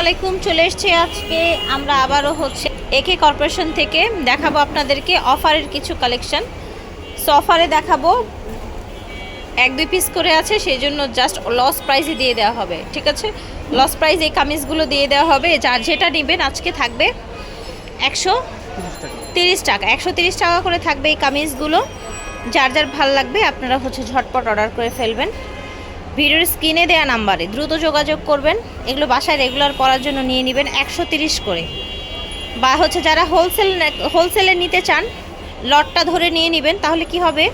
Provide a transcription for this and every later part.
আলাইকুম, চলে এসেছি আজকে। আমরা আবারও হচ্ছে একে কর্পোরেশন থেকে দেখাবো আপনাদেরকে অফারের কিছু কালেকশন। সো, অফারে দেখাবো। এক, দুই পিস করে আছে সেই জন্য জাস্ট লস প্রাইসে দিয়ে দেওয়া হবে, ঠিক আছে? লস প্রাইস এই কামিজগুলো দিয়ে দেওয়া হবে, যার যেটা নেবেন আজকে থাকবে একশো তিরিশ টাকা। একশো তিরিশ টাকা করে থাকবে এই কামিজগুলো। যার যার ভালো লাগবে আপনারা হচ্ছে ঝটপট অর্ডার করে ফেলবেন। ভিডিওর স্ক্রিনে দেওয়া নাম্বারে দ্রুত যোগাযোগ করবেন। এগুলো বাসায় রেগুলার পড়ার জন্য নিয়ে নেবেন একশো করে। বা হচ্ছে যারা হোলসেল হোলসেলে নিতে চান, লটটা ধরে নিয়ে নেবেন। তাহলে কি হবে?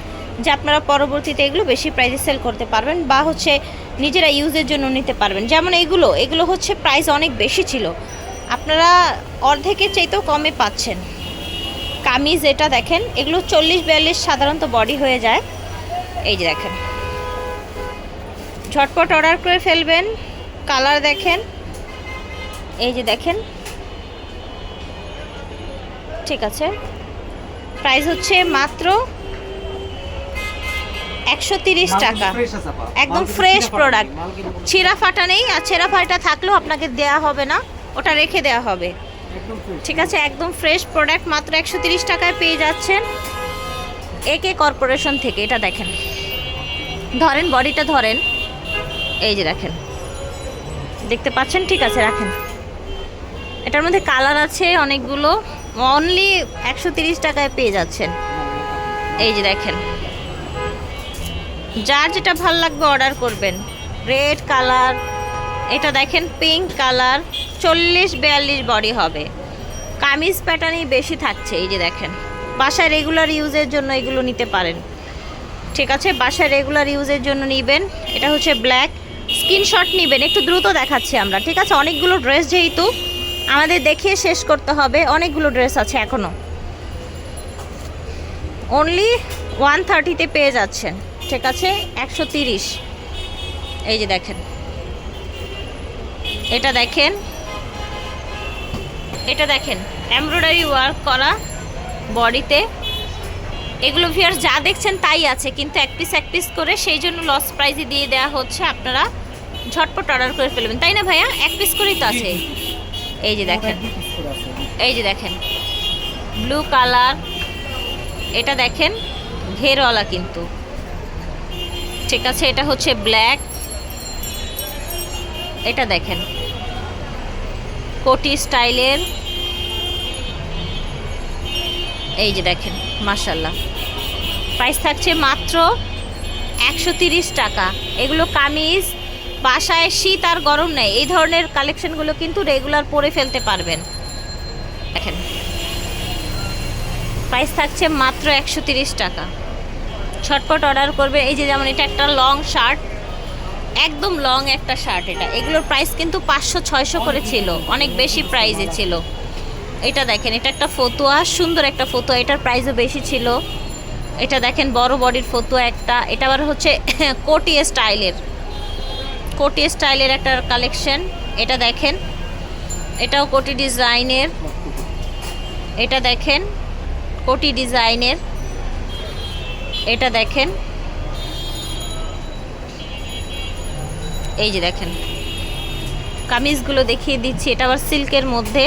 যে আপনারা পরবর্তীতে এগুলো বেশি প্রাইসে সেল করতে পারবেন বা হচ্ছে নিজেরা ইউজের জন্য নিতে পারবেন। যেমন এগুলো এগুলো হচ্ছে প্রাইস অনেক বেশি ছিল। আপনারা অর্ধেকের চাইতেও কমে পাচ্ছেন। কামিজ এটা দেখেন, এগুলো চল্লিশ বিয়াল্লিশ সাধারণত বডি হয়ে যায়। এই যে দেখেন। ঝটপট অর্ডার করে ফেলবেন। কালার দেখেন। এই যে দেখেন। ঠিক আছে। প্রাইস হচ্ছে মাত্র একশো তিরিশ টাকা। একদম ফ্রেশ প্রোডাক্ট ছিঁড়া ফাটা নেই আর ছেঁড়া ফাটা থাকলেও আপনাকে দেয়া হবে না। ওটা রেখে দেওয়া হবে। ঠিক আছে একদম ফ্রেশ প্রোডাক্ট মাত্র একশো তিরিশ টাকায় পেয়ে যাচ্ছেন একে কর্পোরেশন থেকে। এটা দেখেন। ধরেন বডিটা ধরেন। এই যে দেখেন। দেখতে পাচ্ছেন? ঠিক আছে, রাখেন। এটার মধ্যে কালার আছে অনেকগুলো। অনলি একশো টাকায় পেয়ে যাচ্ছেন। এই যে দেখেন। যার যেটা ভালো লাগবে অর্ডার করবেন। রেড কালার এটা দেখেন পিঙ্ক কালার চল্লিশ বিয়াল্লিশ বডি হবে। কামিজ প্যাটার্নই বেশি থাকছে, এই যে দেখেন। বাসায় রেগুলার ইউজের জন্য এগুলো নিতে পারেন। ঠিক আছে, বাসায় রেগুলার ইউজের জন্য নেবেন। এটা হচ্ছে ব্ল্যাক স্ক্রিনশট নেবেন, একটু দ্রুত দেখাচ্ছি আমরা, ঠিক আছে? অনেকগুলো ড্রেস যেহেতু, আমাদের দেখিয়ে শেষ করতে হবে, অনেকগুলো ড্রেস আছে এখনও অনলি ওয়ান থার্টিতে পেয়ে যাচ্ছেন, ঠিক আছে? একশো তিরিশ। এই যে দেখেন। এটা দেখেন। এটা দেখেন এমব্রয়ডারি ওয়ার্ক করা বডিতে। এগুলো ভিয়ার যা দেখছেন তাই আছে, কিন্তু এক পিস এক পিস করে সেই জন্য লস প্রাইজে দিয়ে দেওয়া হচ্ছে, আপনারা ঝটপট অর্ডার করে ফেলবেন। তাই না ভাইয়া? এক পিস করেই তো আছে। এই যে দেখেন। এই যে দেখেন। ব্লু কালার এটা দেখেন, ঘেরওয়ালা কিন্তু। ঠিক আছে, এটা হচ্ছে ব্ল্যাক এটা দেখেন। কোটি স্টাইলের এই যে দেখেন মাশাল্লাহ প্রাইস থাকছে মাত্র একশো টাকা। এগুলো কামিজ, বাসায় শীত আর গরম নেই। এই ধরনের কালেকশনগুলো কিন্তু রেগুলার পরে ফেলতে পারবেন। দেখেন। প্রাইস থাকছে মাত্র একশো টাকা। ছটপট অর্ডার করবে। এই যে যেমন এটা একটা লং শার্ট একদম লং একটা শার্ট এটা। এগুলোর প্রাইস কিন্তু পাঁচশো, ছয়শো করে ছিল। অনেক বেশি প্রাইসে ছিল। এটা দেখেন, এটা একটা ফতুয়া, সুন্দর একটা ফতুয়া, এটার প্রাইসও বেশি ছিল। এটা দেখেন, বড় বডির ফতুয়া একটা, এটা আবার হচ্ছে কোটি স্টাইলের। কোটি স্টাইলের একটা কালেকশন এটা দেখেন, এটাও কোটি ডিজাইনের। এটা দেখেন, কোটি ডিজাইনের। এটা দেখেন, এই যে দেখেন, কামিজগুলো দেখিয়ে দিচ্ছি, এটা আবার সিল্কের মধ্যে।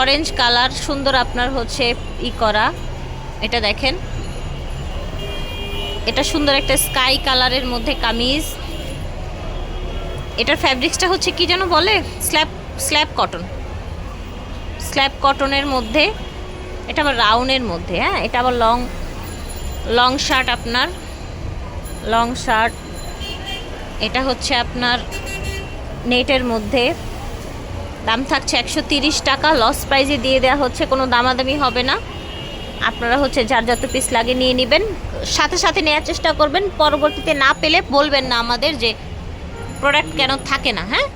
অরেঞ্জ কালার সুন্দর আপনার হচ্ছে ই করা। এটা দেখেন। এটা সুন্দর একটা স্কাই কালারের মধ্যে কামিজ। এটার ফ্যাব্রিক্সটা হচ্ছে কি যেন বলে? স্ল্যাব স্ল্যাব কটন স্ল্যাব কটনের মধ্যে। এটা আবার রাউনের মধ্যে হ্যাঁ? এটা আবার লং লং শার্ট আপনার। লং শার্ট এটা হচ্ছে আপনার নেটের মধ্যে। দাম থাকছে একশো টাকা লস প্রাইজে দিয়ে দেওয়া হচ্ছে, কোনো দামাদামি হবে না। আপনারা হচ্ছে যার যত পিস লাগে নিয়ে নেবেন। সাথে সাথে নেওয়ার চেষ্টা করবেন, পরবর্তীতে না পেলে বলবেন না আমাদের যে প্রোডাক্ট কেন থাকে না হ্যাঁ?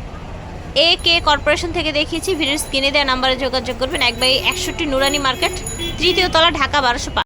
এ কে কর্পোরেশন থেকে দেখিয়েছি, ভিডিওর স্ক্রিনে দেওয়া নাম্বারে যোগাযোগ করবেন, এক বাই একষট্টি নুরানি মার্কেট, তৃতীয় তলা, ঢাকা, বারোশো